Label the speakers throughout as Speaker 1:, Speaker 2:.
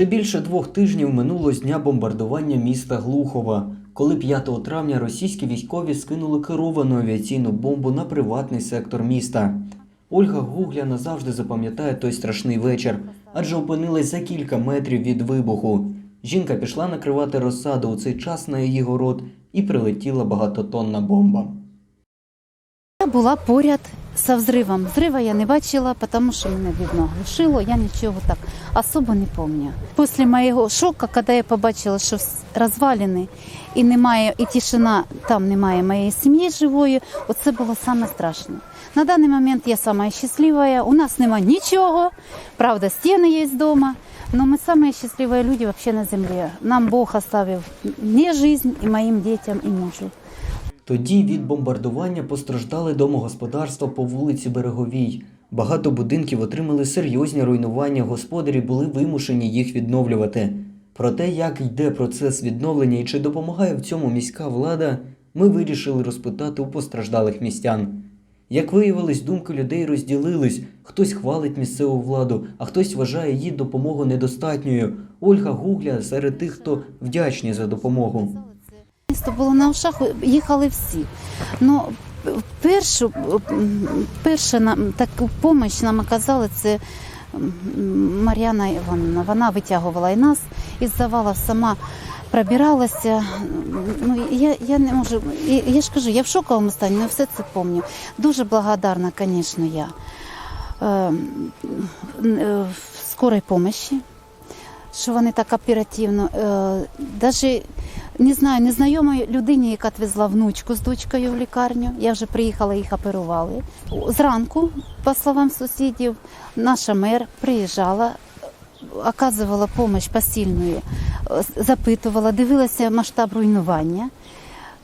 Speaker 1: Вже більше двох тижнів минуло з дня бомбардування міста Глухова, коли 5 травня російські військові скинули керовану авіаційну бомбу на приватний сектор міста. Ольга Гугля назавжди запам'ятає той страшний вечір, адже опинилась за кілька метрів від вибуху. Жінка пішла накривати розсаду у цей час на її город і прилетіла багатотонна бомба.
Speaker 2: Я була поряд з взривом. Взрива я не бачила, тому що мене видно глушило, я нічого так особо не пам'ятаю. Після моєго шоку, коли я побачила, що розвалини і немає, і тишина, там немає моєї сім'ї живої, оце було саме страшне. На даний момент я сама щаслива, у нас немає нічого, правда, стіни є вдома, но ми самые счастливые люди вообще на земле. Нам Бог оставив мне жизнь и моим детям и мужу.
Speaker 1: Тоді від бомбардування постраждали домогосподарства по вулиці Береговій. Багато будинків отримали серйозні руйнування, господарі були вимушені їх відновлювати. Про те, як йде процес відновлення і чи допомагає в цьому міська влада, ми вирішили розпитати у постраждалих містян. Як виявилось, думки людей розділились: хтось хвалить місцеву владу, а хтось вважає її допомогу недостатньою. Ольга Гугля серед тих, хто вдячні за допомогу.
Speaker 2: Місто було на ушах, їхали всі. Ну, першу, перша нам таку допомогу нам оказали це Мар'яна Івановна. Вона витягувала і нас із завала сама пробиралася. Ну, я, я не можу. Я, я ж кажу, я в шоковому стані, але все це пам'ятаю. Дуже благодарна, звісно, я. Е, е, скорой помощи, що вони так оперативно. Е, даже не знаю, незнайомої людині, яка відвезла внучку з дочкою в лікарню. Я вже приїхала, їх оперували. Зранку, по словам сусідів, наша мер приїжджала, оказувала допомогу посильну, запитувала, дивилася масштаб руйнування.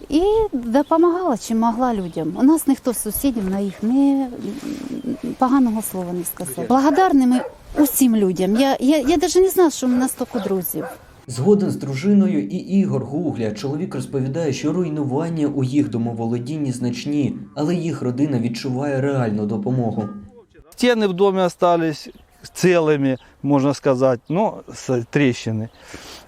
Speaker 2: І допомагала, чим могла людям. У нас ніхто з сусідів на їх не поганого слова не сказав. Благодарними усім людям. Я, я, я навіть не знала, що у нас стільки друзів.
Speaker 1: Згоден з дружиною і Ігор Гугля, чоловік розповідає, що руйнування у їх домоволодінні значні, але їх родина відчуває реальну допомогу.
Speaker 3: Стены в доме остались целыми, можно сказать, но с трещины.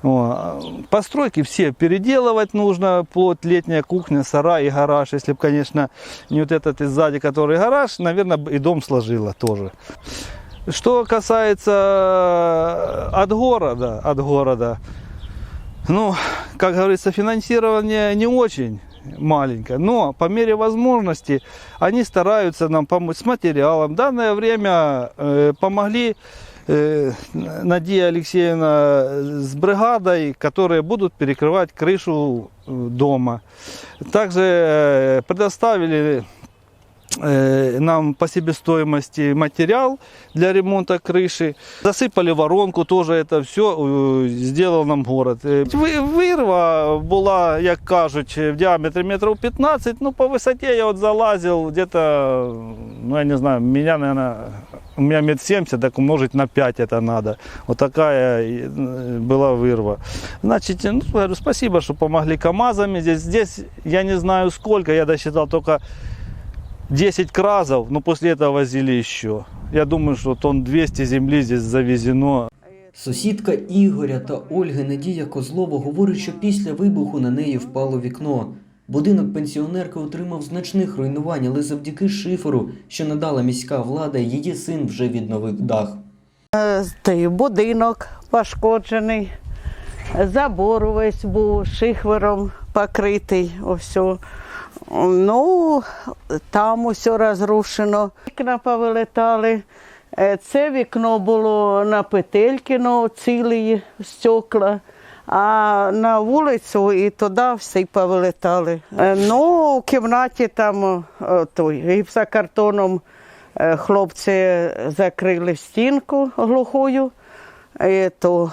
Speaker 3: О, Постройки все переделывать нужно, вплоть летняя кухня, сарай и гараж. Если бы, конечно, не вот этот и сзади, который гараж, наверное, и дом сложило тоже. Что касается э, от города, от города, ну, как говорится, финансирование не очень маленькое, но по мере возможности они стараются нам помочь с материалом. В данное время э, помогли э, Надия Алексеевна с бригадой, которые будут перекрывать крышу э, дома. Также э, предоставили нам по себестоимости материал для ремонта крыши. Засыпали воронку, тоже это все сделал нам город. Е, ви- Вирва була, як кажуть, в діаметрі метрів 15, ну по висоті я от залазив где-то, ну я не знаю, меня, наверное, у меня метр 70, так умножить на 5 это надо. Вот такая э, была вырва. Значит, ну, говорю, спасибо, что помогли КАМАЗами. Здесь, здесь я не знаю сколько, я досчитал только 10 кразов, но после этого возили еще. Я думаю, что тонн 200 земли здесь завезено.
Speaker 1: Сусідка Ігоря та Ольги Надія Козлова говорить, що після вибуху на неї впало вікно. Будинок пенсіонерки отримав значних руйнувань, але завдяки шиферу, що надала міська влада, її син вже відновив дах.
Speaker 4: Той будинок пошкоджений, забор увесь був шихвером покритий. Все. Ну, там усе розрушено. Вікна повилетали. Е, Це вікно було на Петелькіно, цілі стекла. А на вулицю і туди всі повилетали. Е, Ну, у кімнаті там е, той, гіпсокартоном хлопці закрили стінку глухою. І то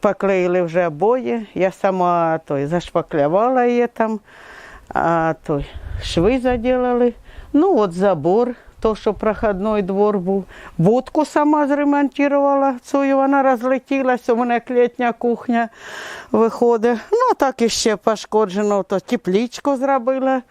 Speaker 4: поклеїли вже обої. Я сама той, зашпаклювала її там, а той, шви заділили. Ну, от забор, то, що проходний двор був. Будку сама зремонтувала, цю вона розлетілася, у мене як літня кухня виходить. Ну, так і ще пошкоджено, то теплічку зробила.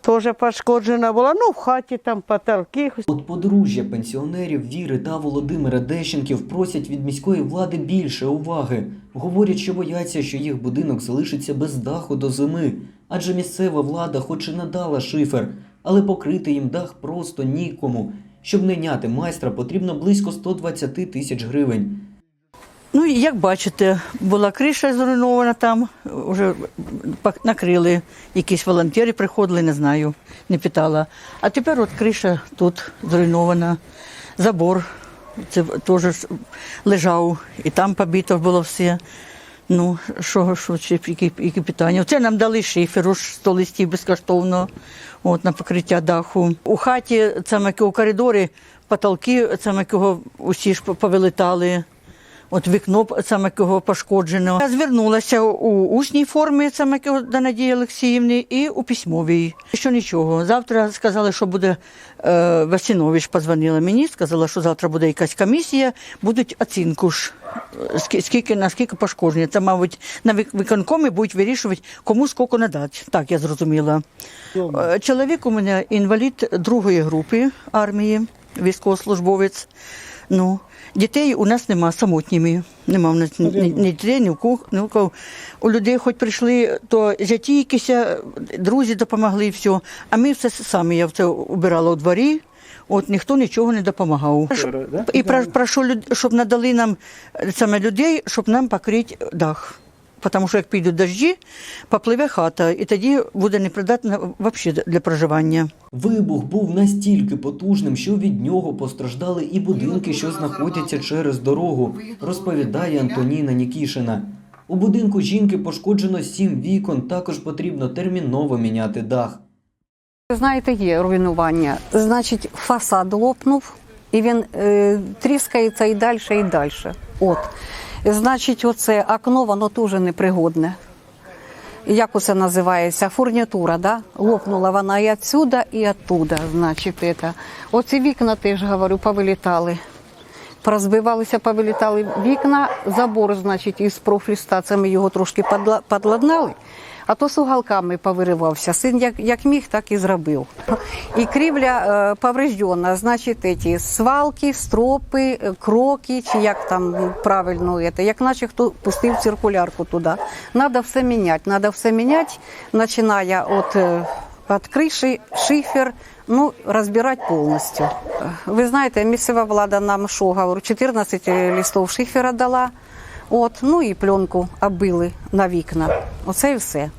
Speaker 4: теж пошкоджена була. Ну, в хаті там потолки.
Speaker 1: От подружжя пенсіонерів Віри та Володимира Дещенків просять від міської влади більше уваги. Говорять, що бояться, що їх будинок залишиться без даху до зими, адже місцева влада хоч і надала шифер, але покрити їм дах просто нікому. Щоб найняти майстра, потрібно близько 120 тисяч гривень.
Speaker 5: Ну, як бачите, була криша зруйнована там, вже накрили, якісь волонтери приходили, не знаю, не питала. А тепер от криша тут зруйнована, забор це теж лежав, і там побито було все. Ну, що, що які, які питання? Це нам дали шифер, ж 100 листів безкоштовно от, на покриття даху. У хаті, саме у коридорі, потолки, саме усі ж повилетали. От вікно саме кого пошкоджено. Я звернулася у усній формі саме кого до Надії Олексіївни і у письмовій. Що нічого. Завтра сказали, що буде е, Васинович позвонила мені, сказала, що завтра буде якась комісія, будуть оцінку ж. е, Скільки наскільки пошкодження. Це, мабуть, на виконкомі будуть вирішувати, кому скільки надати. Так я зрозуміла. Е, Чоловік у мене інвалід другої групи армії, військовослужбовець. Ну, дітей у нас нема самотніми. Нема в нас ні, ні, дітей, ні у кого. У людей хоч прийшли, то зяті якісь, друзі допомогли і все. А ми все самі, я це убирала у дворі. От ніхто нічого не допомагав. І прошу, щоб надали нам саме людей, щоб нам покрити дах. Тому що як підуть дощі, попливе хата, і тоді буде непридатна взагалі для проживання.
Speaker 1: Вибух був настільки потужним, що від нього постраждали і будинки, що знаходяться через дорогу, розповідає Антоніна Нікішина. У будинку жінки пошкоджено сім вікон, також потрібно терміново міняти дах.
Speaker 6: Знаєте, є руйнування. Значить, фасад лопнув, і він е, тріскається і далі, і далі. От. Значить, оце окно, воно теж непригодне. Як це називається? Фурнітура, да? лопнула вона і отсюда, і оттуда. Значить, это. Оці вікна теж, говорю, повилітали. Прозбивалися, повилітали вікна, забор, значить, із профліста, це ми його трошки подладнали, а то з уголками повиривався. Син як, як міг, так і зробив. І крівля е, повреждена, значить, эти свалки, стропи, кроки, чи як там правильно, это, як наче хто пустив циркулярку туди. Надо все міняти, надо все міняти, починає от... е, От криші, шифер, ну, розбирати повністю. Ви знаєте, місцева влада нам що, говорю, 14 листів шифера дала, от, ну і пленку оббили на вікна. Оце і все.